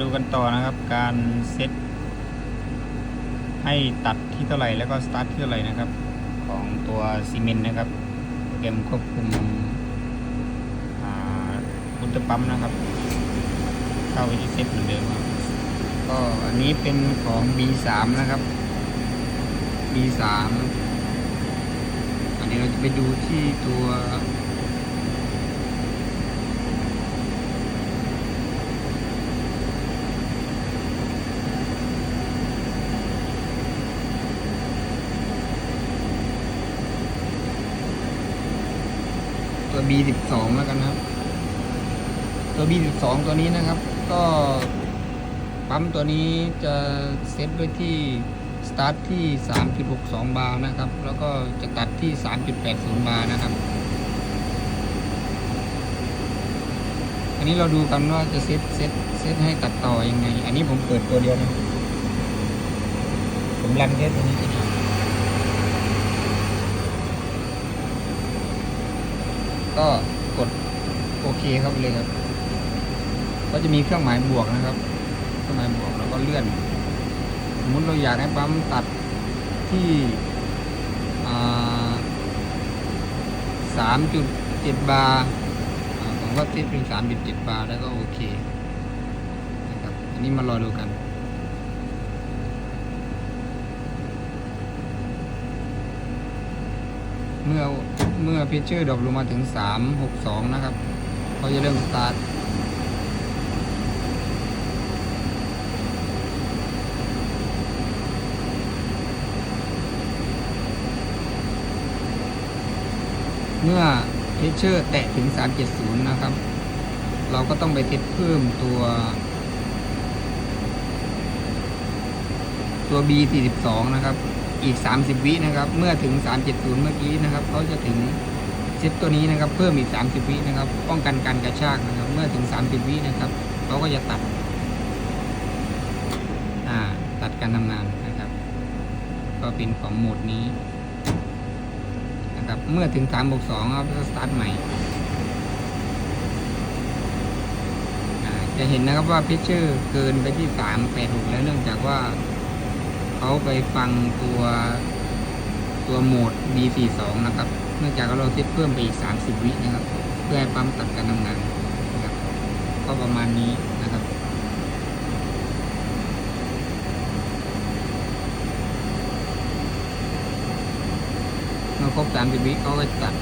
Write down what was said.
ดูกันต่อนะครับ การเซตให้ตัดที่เท่าไหร่แล้วก็สตาร์ทที่เท่าไหร่นะครับ ของตัวซีเมนต์นะครับโปรแกรมควบคุมอุลตรปั๊มนะครับ เข้าไปที่เซตเหมือนเดิมครับก็อันนี้เป็นของ B3 นะครับ B3 อันนี้เราจะไปดูที่ตัว ตัว B12 แล้วกันนะครับ ตัว B12 ตัวนี้นะครับ ก็ปั๊มตัวนี้จะเซตไว้ที่สตาร์ทที่ 3.62 บาร์นะครับ แล้วก็จะตัดที่ 3.80 บาร์นะครับ อันนี้เราดูกันว่าจะเซตเซตเซตให้ตัดต่อยังไง อันนี้ผมเปิดตัวเดียวนะ ผมรันแค่ตัวนี้ทีเดียว ก็กดโอเคครับเลยครับ ก็จะมีเครื่องหมายบวกนะครับ เครื่องหมายบวกแล้วก็เลื่อนสมมติเราอยากให้ปั๊มตัดที่สามจุดเจ็ดบาร์อ่าผมก็เซตเป็นสามจุดเจ็ดบาร์แล้วก็โอเคนะครับอันนี้มารอดูกัน เมื่อเมื่อพิเชอร์ดรอปลงมาถึง 362 นะครับเขาจะเริ่มสตาร์ทเมื่อเพชเชอร์แตะถึง 370 นะครับ เราก็ต้องไปเซตเพิ่มตัว ตัว B42 นะครับ อีก 30 วินะครับ เมื่อถึง 370 เมื่อกี้นะครับเขาจะถึงเซตตัวนี้นะครับ เพิ่มอีก 30 วินะครับ ป้องกันการกระชากนะครับ เมื่อถึง 30 วินะครับเขาก็จะตัดอ่าตัดการทำงานนะครับ ก็เป็นของโหมดนี้นะครับ เมื่อถึง3บวก2ครับก็สตาร์ทใหม่จะเห็นนะครับว่าพิเชอร์เกินไปที่386แล้วเนื่องจากว่า เขาไปฟังตัวตัวโหมด B42 นะครับ เนื่องจากเราเซตเพิ่มไปอีก 30 วินะครับ เพื่อให้ปั๊มตัดการทำงานนะครับก็ประมาณนี้นะครับเมื่อครบ 30 วิเขาก็จะตัด